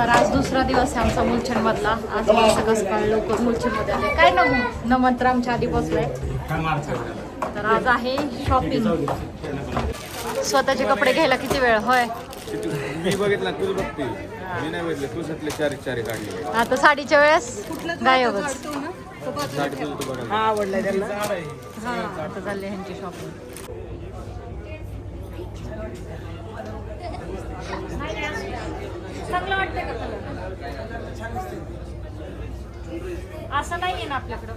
तर आज दुसरा दिवस आहे आमचा मुलचंदमधला. आज मला सकाळ सकाळ लवकर मुलचंदमध्ये आले काय नमू नमन तर आमच्या आधी बसलाय तर आज आहे शॉपिंग स्वतःचे कपडे घ्यायला किती वेळ? होय. मी बघितला तूच बघते. मी नाही बघितलं तू सटले चारी चारी काढले. आता साडीच्या वेळेस गायबच हा आता चालली ह्यांची शॉपिंग चांगलं वाटतंय का कलर असं नाहीये ना आपल्याकडं.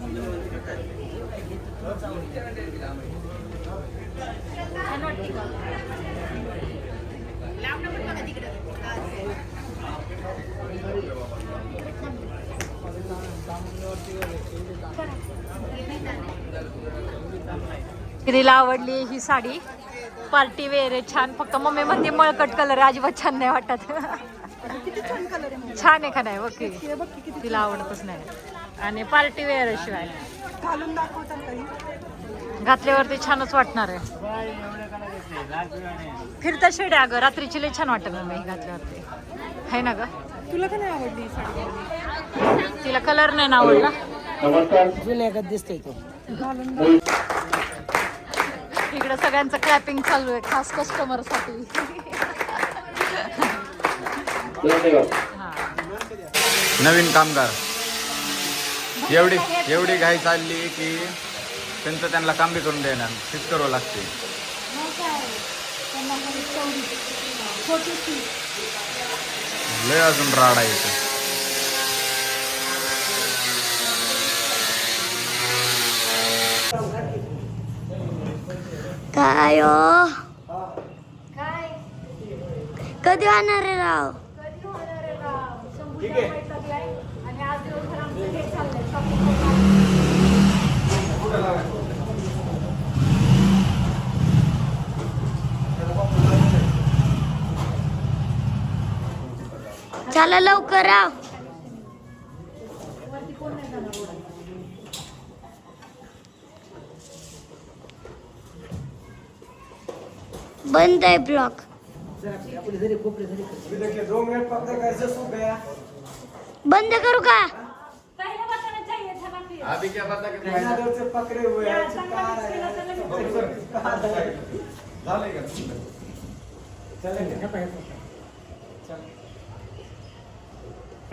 छान वाटते का? तिला आवडली ही साडी. पार्टी वेअर आहे छान. फक्त मम्मी म्हणते मळकट कलर आहे अजिबात छान नाही वाटत. छान आहे का. नाही ओके तिला आवडतच नाही. आणि पार्टी वेअर आहे शिवाय. घालून दाखवतात काही? घातल्यावरती छानच वाटणार आहे. फिरता शेड आहे अगं रात्रीची लई छान वाटत ही घातल्यावरती. आहे ना ग? तुला का नाही आवडली साडी तिला कलर नाही ना आवडला? जुन्यागत दिसतोय तो. इकडे सगळ्यांचं क्लॅपिंग चालू आहे खास कस्टमर नवीन कामगार. एवढी एवढी घाई चालली की त्यांचं त्यांना काम बी करून देणार. फिट करावं लागते. लय अजून राडा येतो काय हो? कधी होणार आहे. राव चला लवकर राव बंद आहे ब्लॉक. बंद करू का?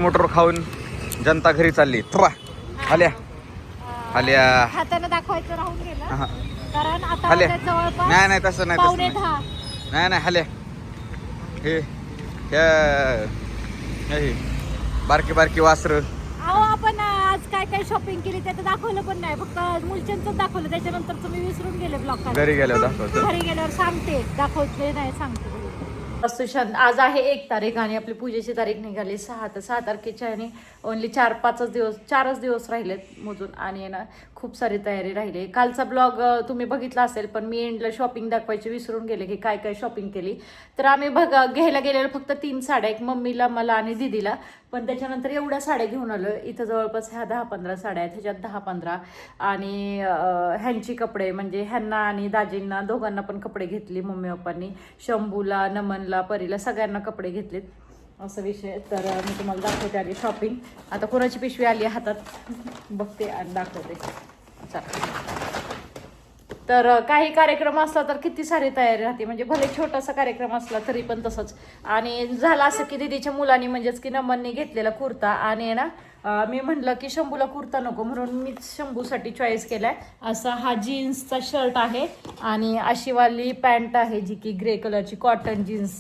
मोटर खाऊन जनता घरी चालली. थ्वा आल्या. आल्या. हाताने दाखवायचं राहून गेलं. कारण आता आले. वाजले जवळपास नाही नाही तसं नाही तसं नाही. नाही नाही हले हे ह्या- हे बारकी बारकी वासर. अहो आपण आज काय काय शॉपिंग केली ते तर दाखवलं पण नाही. फक्त मुलचंदच दाखवलं. त्याच्यानंतर तुम्ही विसरून गेले ब्लॉग घरी गेल्यावर दाखवतो. घरी गेल्यावर सांगते. दाखवते नाही सांगते. सुशांत आज आहे एक तारीख आणि आपली पूजेची तारीख निघाली सहा. तर सहा तारखेच्या आणि ओनली चार पाचच दिवस चारच दिवस राहिलेत मोजून आणि ना खूप सारी तयारी राहिली. कालचा ब्लॉग तुम्ही बघितला असेल पण मी एंडला शॉपिंग दाखवायची विसरून गेले की काय काय शॉपिंग केली. तर आम्ही बघ घ्यायला गेलेलो फक्त तीन साड्या एक मम्मीला मला आणि दिदीला. पण त्याच्यानंतर एवढ्या साड्या घेऊन आलो इथं जवळपास ह्या दहा पंधरा साड्या आहेत ह्याच्यात दहा पंधरा. आणि ह्यांची कपडे म्हणजे ह्यांना आणि दाजींना दोघांना पण कपडे घेतली मम्मी पप्पांनी. शंभूला नमनला परीला सगळ्यांना कपडे घेतलेत. असं विषय तर मी तुम्हाला दाखवते आली शॉपिंग आता कोणाची पिशवी आली आहे हातात? बघते आणि दाखवते. चला. तर काही कार्यक्रम असला तर किती सारी तयारी राहते. म्हणजे भले छोटासा कार्यक्रम असला तरी पण तसंच. आणि झालं असं की दीदीच्या मुलांनी म्हणजेच की नमनने घेतलेला कुर्ता आणि ना मी म्हटलं की शंभूला कुर्ता नको म्हणून मी शंभूसाठी चॉईस केलाय. असा हा जीन्सचा शर्ट आहे आणि अशीवाली पॅन्ट आहे जी की ग्रे कलरची कॉटन जीन्स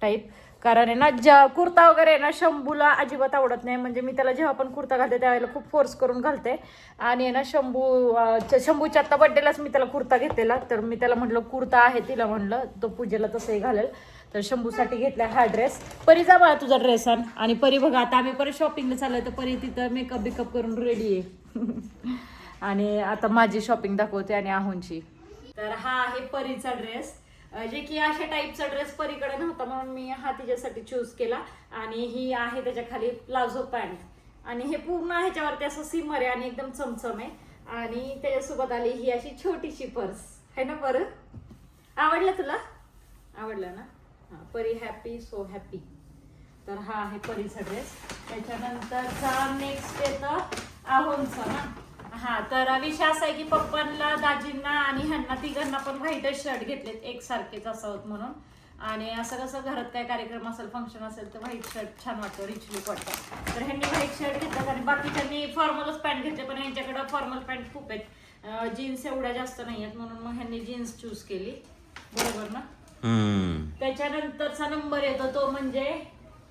टाईप कारण आहे ना ज्या कुर्ता वगैरे आहे ना शंभूला अजिबात आवडत नाही. म्हणजे मी त्याला जेव्हा पण कुर्ता घालते त्यावेळेला खूप फोर्स करून घालते. आणि आहे ना शंभू च- शंभूच्या आत्ता बड्डेलाच मी त्याला कुर्ता घेतलेला. तर मी त्याला म्हटलं कुर्ता आहे तिला म्हणलं. तो पूजेला तसंही घालेल. तर शंभूसाठी घेतला हा ड्रेस परी जा बाळा तुझा ड्रेस आण. आणि परी बघा आता आम्ही परत शॉपिंगला चाललोय तर परी तिथं मेकअप बिकअप करून रेडी आहे. आणि आता माझी शॉपिंग दाखवते आणि आहुंची. तर हा आहे परीचा ड्रेस जे की अशा टाईपचा ड्रेस परीकडे नव्हता म्हणून मी हा तिच्यासाठी चूज केला. आणि ही आहे त्याच्याखाली प्लाझो पॅन्ट. आणि हे पूर्ण ह्याच्यावरती असं सिमर आहे आणि एकदम चमचम आहे. आणि त्याच्यासोबत आली ही अशी छोटीशी पर्स. आहे ना बरं? आवडलं तुला? आवडलं ना? हां परी हॅपी सो हॅपी तर हा आहे परीचा ड्रेस त्याच्यानंतरचा नेक्स्ट येतं आहोंचा ना? हा तर विषय असा आहे की पप्पांना दाजींना आणि ह्यांना तिघांना पण व्हाईटच शर्ट घेतलेत एकसारखेच असावत म्हणून. आणि असं कसं घरात काय कार्यक्रम असेल फंक्शन असेल तर व्हाईट शर्ट छान वाटतं रिच लुक वाटतं. तर ह्यांनी व्हाईट शर्ट घेतलं आणि बाकीच्यांनी फॉर्मलच पॅन्ट घेतले पण ह्यांच्याकडं फॉर्मल पॅन्ट खूप आहेत. जीन्स एवढ्या जास्त नाही आहेत म्हणून मग ह्यांनी जीन्स चूज केली. बरोबर ना. त्याच्यानंतरचा नंबर येतो तो म्हणजे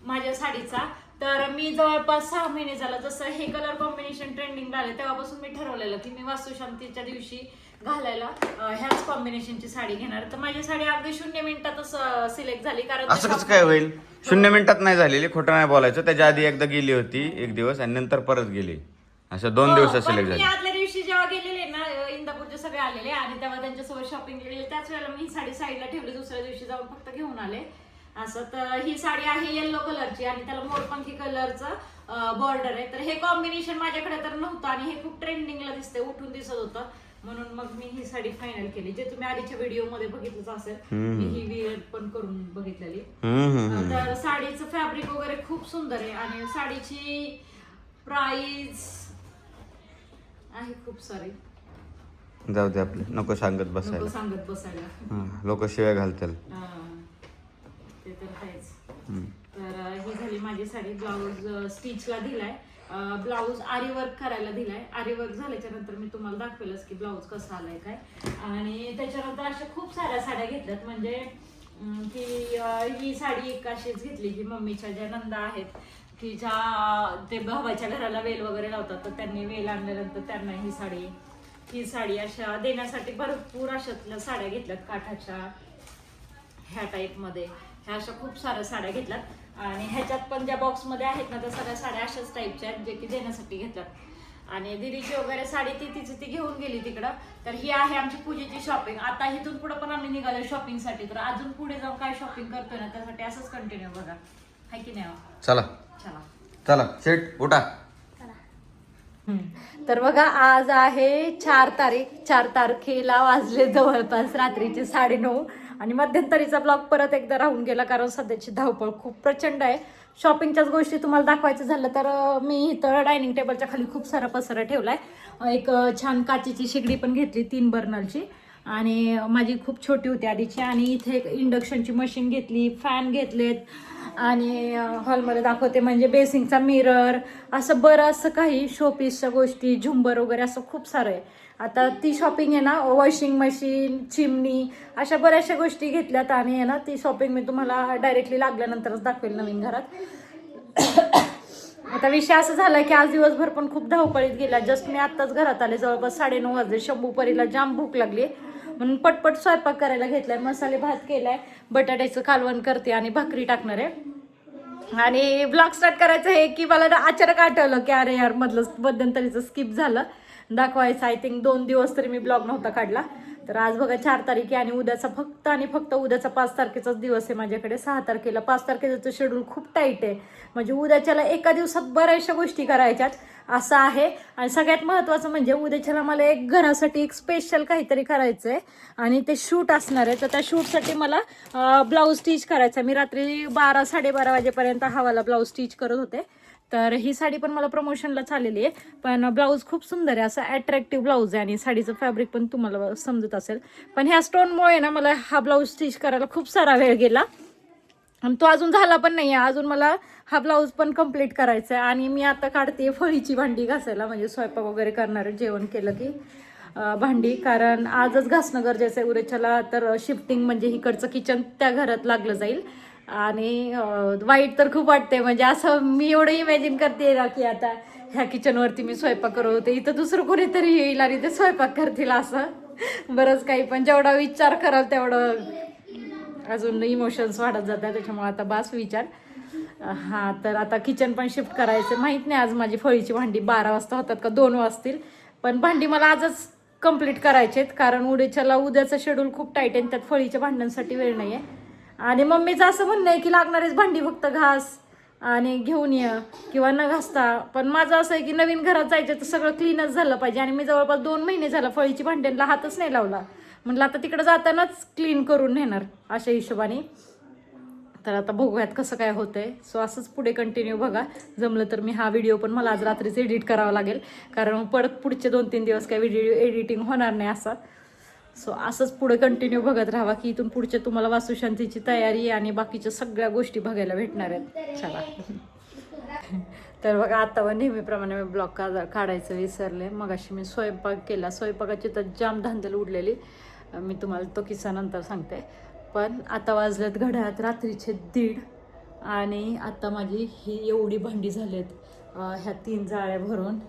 माझ्या साडीचा. तर मी जवळपास सहा महिने झालं जसं हे कलर कॉम्बिनेशन ट्रेंडिंग आले तेव्हापासून मी ठरवलेलं की मी वास्तुशांतीच्या दिवशी घालायला ह्याच कॉम्बिनेशनची साडी घेणार. तर माझी साडी अगदी शून्य मिनिटातच सिलेक्ट झाली कारण असं कसं काय होईल? शून्य मिनिटात नाही झालेली खोटं नाही बोलायचं. त्याच्या आधी एकदा गेली होती एक दिवस आणि नंतर परत गेली. असं दोन दिवसात हो, पण सिलेक्ट झाली. आदल्या दिवशी जेव्हा गेलेले ना इंदापूरचे सगळे आलेले आणि तेव्हा त्यांच्यासोबत शॉपिंग केलेली त्याच वेळेला मी साडी साईडला ठेवली दुसऱ्या दिवशी जाऊन फक्त घेऊन आले. असं. तर ही साडी आहे येल्लो कलरची आणि त्याला मोरपंखी कलरचं बॉर्डर आहे. तर हे कॉम्बिनेशन माझ्याकडे तर नव्हतं आणि हे खूप ट्रेंडिंगला दिसतंय उठून दिसत होतं. म्हणून मग मी ही साडी फायनल केली जे तुम्ही आधीच्या व्हिडिओमध्ये बघितलंच असेल. मी ही विअर पण करून बघितलेली. तर साडीचं फॅब्रिक वगैरे खूप सुंदर आहे आणि साडीची प्राइस आहे खूप सारी. जाऊ दे आपले नको सांगत बसायला. सांगत बसायला. लोक शिव्या घालतील. ते तर आहेच. तर ही झाली माझी साडी ब्लाऊज स्टिचला दिलाय. ब्लाऊज आरी वर्क करायला दिलाय. आरी वर्क झाल्याच्यानंतर मी तुम्हाला दाखवेलच की ब्लाऊज कसा आलाय काय. आणि त्याच्यानंतर अशा खूप साऱ्या साड्या घेतल्यात. म्हणजे की ही साडी एक अशीच घेतली की मम्मीच्या ज्या नंदा आहेत की ज्या ते भावाच्या घराला वेल वगैरे लावतात तर त्यांनी वेल आणल्यानंतर त्यांना ही साडी ही साडी अशा देण्यासाठी भरपूर अशातल्या साड्या घेतल्यात काठाच्या ह्या टाईपमध्ये ह्या अशा खूप साऱ्या साड्या घेतल्यात. आणि ह्याच्यात पण ज्या बॉक्समध्ये आहेत ना त्या सगळ्या साड्या अशाच टाईपच्या आहेत जे की देण्यासाठी घेतल्यात आणि दिदीची वगैरे साडी ती तिची ती घेऊन गेली तिकडं. तर ही आहे आमची पूजेची शॉपिंग आता इथून पुढे पण आम्ही निघालो शॉपिंगसाठी तर अजून पुढे जाऊन काय शॉपिंग करतोय ना त्यासाठी असंच कंटिन्यू बघा. हाय की नाही हो? चला. चला. चला सेट उठा. तर बघा आज आहे चार तारीख. चार तारखेला वाजले जवळपास रात्रीचे साडेनऊ. आणि मध्यंतरीचा ब्लॉग परत एकदा राहून गेला कारण सध्याची धावपळ खूप प्रचंड आहे. शॉपिंगच्याच गोष्टी तुम्हाला दाखवायचं झालं तर मी इथं डायनिंग टेबलच्या खाली खूप सारा पसारा ठेवला आहे एक छान काचेची शेगडी पण घेतली तीन बर्नलची आणि माझी खूप छोटी होती आधीची आणि इथे एक इंडक्शनची मशीन घेतली फॅन घेतलेत आणि हॉलमध्ये दाखवते म्हणजे बेसिंगचा मिरर असं बरंचसं काही शोपीसच्या गोष्टी झुंबर वगैरे असं खूप सारं आहे. आता ती शॉपिंग आहे ना वॉशिंग मशीन चिमणी अशा बऱ्याचशा गोष्टी घेतल्यात आणि आहे ना ती शॉपिंग मी तुम्हाला डायरेक्टली लागल्यानंतरच दाखवेल नवीन घरात. आता विषय असं झाला की आज दिवसभर पण खूप धावपळीत गेला जस्ट मी आत्ताच घरात आले जवळपास साडेनऊ वाजले. शंभू परीला जाम भूक लागली. म्हणून पटपट स्वयंपाक करायला घेतलाय मसाले भात केलाय बटाट्याचं कालवण करते आणि भाकरी टाकणार आहे. आणि ब्लॉग स्टार्ट करायचं आहे की मला अचानक आठवलं की अरे यार मधलं मध्यंतरीचं स्किप झालं. दाखवायचं आय थिंक दोन दिवस तरी मी ब्लॉग नव्हता काढला. तर आज बघा चार तारीख आहे आणि उद्याचा फक्त आणि फक्त उद्याचा पाच तारखेचाच दिवस आहे माझ्याकडे. सहा तारखेला पाच तारखेचं शेड्यूल खूप टाईट आहे. म्हणजे उद्याच्याला एका दिवसात बऱ्याचशा गोष्टी करायच्यात असं आहे. आणि सगळ्यात महत्त्वाचं म्हणजे उद्याच्याला मला एक घरासाठी एक स्पेशल काहीतरी करायचं आहे आणि ते शूट असणार आहे. तर त्या शूटसाठी मला ब्लाऊज स्टिच करायचा मी रात्री बारा साडेबारा वाजेपर्यंत हवाला ब्लाऊज स्टिच करत होते. तर ही साडी पण मला प्रमोशनला आलेली आहे. पण ब्लाऊज खूप सुंदर आहे. असं अट्रॅक्टिव्ह ब्लाऊज आहे आणि साडीचं फॅब्रिक पण तुम्हाला समजत असेल. पण ह्या स्टोनमुळे ना मला हा ब्लाऊज स्टिच करायला खूप सारा वेळ गेला. आणि तो अजून झाला पण नाही आहे अजून मला हा ब्लाऊज पण कंप्लीट करायचा आहे. आणि मी आता काढते फळीची भांडी घासायला. म्हणजे स्वयंपाक वगैरे करणार जेवण केलं की भांडी. कारण आजच घासणं गरजेचं आहे. उद्याच्याला तर शिफ्टिंग म्हणजे इकडचं किचन त्या घरात लागलं जाईल. आणि वाईट तर खूप वाटते म्हणजे असं मी एवढं इमॅजिन करते ना की आता ह्या किचनवरती मी स्वयंपाक करत होते इथं दुसरं कोणीतरी येईल आणि ते स्वयंपाक करतील असं. बरंच काही पण जेवढा विचार कराल तेवढं अजून इमोशन्स वाढत जातात. त्याच्यामुळे आता बास विचार. हां तर आता किचन पण शिफ्ट करायचं. माहीत नाही आज माझी फळीची भांडी बारा वाजता होतात का? दोन वाजतील. पण भांडी मला आजच कंप्लीट करायचे आहेत कारण उद्याच्याला उद्याचं शेड्यूल खूप टाईट आहे आणि त्यात फळीच्या भांड्यांसाठी वेळ नाही आहे आणि मम्मीचं असं म्हणणं आहे की लागणारेच भांडी फक्त घास आणि घेऊन ये किंवा न घासता. पण माझं असं आहे की नवीन घरात जायचं तर सगळं क्लीनच झालं पाहिजे. आणि मी जवळपास दोन महिने झालं फळीची भांड्यांना हातच नाही लावला. म्हटलं आता तिकडं जातानाच क्लीन करून नेणार अशा हिशोबाने. तर आता बघूयात कसं काय होतंय. सो असंच पुढे कंटिन्यू बघा. जमलं तर मी हा व्हिडिओ पण मला आज रात्रीच एडिट करावा लागेल. कारण परत पुढचे दोन तीन दिवस काय व्हिडिओ एडिटिंग होणार नाही असा. सो असंच पुढे कंटिन्यू बघत राहावा की इथून पुढचे तुम्हाला वास्तुशांतीची तयारी आणि बाकीच्या सगळ्या गोष्टी बघायला भेटणार आहेत. चला. तर बघा आता व नेहमीप्रमाणे मी ब्लॉग का काढायचं विसरले. मग अशी मी स्वयंपाक केला. स्वयंपाकाची तर जाम धांदल उडलेली. मी तुम्हाला तो किस्सा नंतर सांगते. पण आता वाजल्यात घड्याळात रात्रीचे दीड आणि आता माझी ही एवढी भांडी झाली आहेत ह्या तीन जाळ्या भरून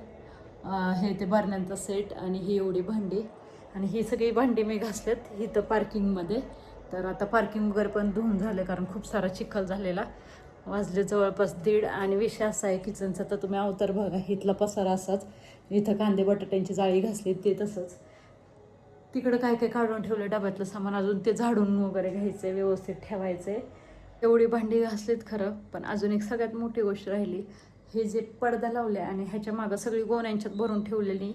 हे ते बरण्यांचा सेट आणि ही एवढी भांडी. आणि ही सगळी भांडी मी घासलेत इथं पार्किंगमध्ये. तर आता पार्किंग वगैरे पण धुवून झालं कारण खूप सारा चिखल झालेला. वाजले जवळपास दीड आणि विषय असा आहे किचनचा तर तुम्ही अवतर बघा इथला पसारा असाच. इथं कांदे बटाट्यांची जाळी घासली ते तसंच. तिकडं काय काय काढून ठेवलं डब्यातलं सामान अजून ते झाडून वगैरे घ्यायचं आहे व्यवस्थित ठेवायचं आहे एवढी भांडी घासलीत खरं पण अजून एक सगळ्यात मोठी गोष्ट राहिली हे जे पडदा लावले आणि ह्याच्या मागं सगळी गोण्यांच्यात भरून ठेवलेली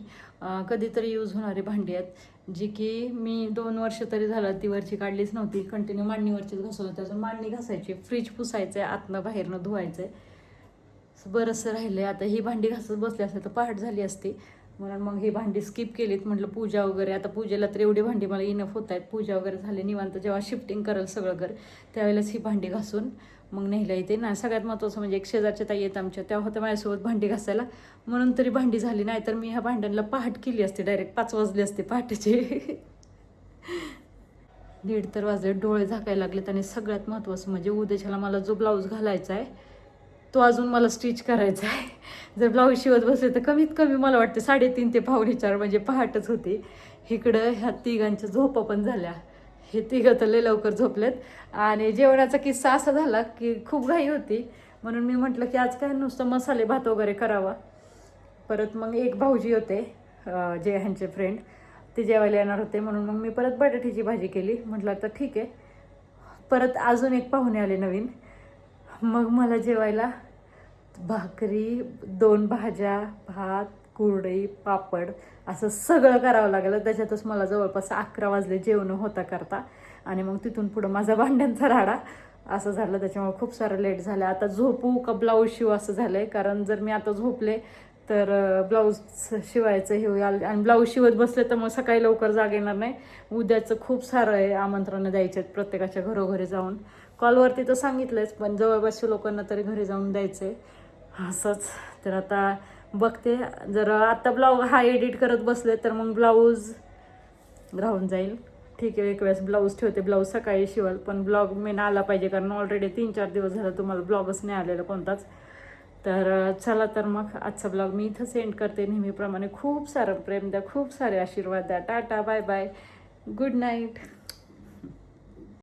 कधीतरी यूज होणारी भांडी आहेत जी की मी दोन वर्ष तरी झालं ती वरची काढलीच नव्हती. कंटिन्यू मांडणीवरचीच घासत त्याचं मांडणी घासायची. फ्रीज पुसायचं आहे आतनं बाहेरनं धुवायचं आहे बरंचसं राहिलं आहे आता ही भांडी घासत बसली असते तर पहाट झाली असती. म्हणून मग ही भांडी स्किप केलीत. म्हटलं पूजा वगैरे. आता पूजेला तर एवढी भांडी मला इनफ होत आहेत. पूजा वगैरे झाली. निवांत जेव्हा शिफ्टिंग करेल सगळं घर त्यावेळेलाच ही भांडी घासून मग नेहला येते. ना सगळ्यात महत्त्वाचं म्हणजे एक शेजारच्या ताई येत आमच्या तेव्हा होत्या माझ्यासोबत भांडी घासायला. म्हणून तरी भांडी झाली नाही तर मी ह्या भांड्यांना पहाट केली असते डायरेक्ट पाच वाजले असते पहाटेचे. दीड तर वाजले डोळे झाकायला लागलेत आणि सगळ्यात महत्त्वाचं म्हणजे उद्याच्याला मला जो ब्लाऊज घालायचा आहे तो अजून मला स्टिच करायचा आहे. जर ब्लाऊज शिवत बसले तर कमीत कमी मला वाटते साडेतीन ते पावणे चार म्हणजे पहाटच होती. इकडं ह्या तिघांच्या झोपा पण झाल्या. हे तिघं तर लय लवकर झोपलेत. आणि जेवणाचा किस्सा असा झाला की खूप घाई होती. म्हणून मी म्हटलं की आज काय नुसतं मसाले भात वगैरे करावा. परत मग एक भाऊजी होते जे ह्यांचे फ्रेंड ते जेवायला येणार होते. म्हणून मग मी परत बटाट्याची भाजी केली. म्हटलं तर ठीक आहे. परत अजून एक पाहुणे आले नवीन. मग मला जेवायला भाकरी दोन भाज्या भात कुरडई पापड असं सगळं करावं लागलं. त्याच्यातच मला जवळपास अकरा वाजले जेवण होता करता. आणि मग तिथून पुढं माझा भांड्यांचा राडा असं झालं. त्याच्यामुळे खूप सारं लेट झालं. आता झोपू का ब्लाऊज शिव असं झालं आहे कारण जर मी आता झोपले तर ब्लाऊज शिवायचं हे होईल. आणि ब्लाऊज शिवत बसले तर मग सकाळी लवकर जाग येणार नाही. उद्याचं खूप सारं आहे आमंत्रणं द्यायचे आहेत प्रत्येकाच्या घरोघरी जाऊन. कॉलवरती तर सांगितलंच पण जवळपासच्या लोकांना तरी घरी जाऊन द्यायचं आहे असंच. तर आता बघते. जर आत्ता ब्लाऊ हा एडिट करत बसले तर मग ब्लाऊज राहून जाईल. ठीक आहे एक वेळेस ब्लाऊज ठेवते. ब्लाऊज सकाळी शिवाल पण ब्लॉग मेन आला पाहिजे कारण ऑलरेडी तीन चार दिवस झालं तुम्हाला ब्लॉगच नाही आलेला कोणताच. तर चला तर मग आजचा ब्लॉग मी इथं सेंड करते. नेहमीप्रमाणे खूप सारं प्रेम द्या खूप सारे आशीर्वाद द्या. Tata bye bye good night.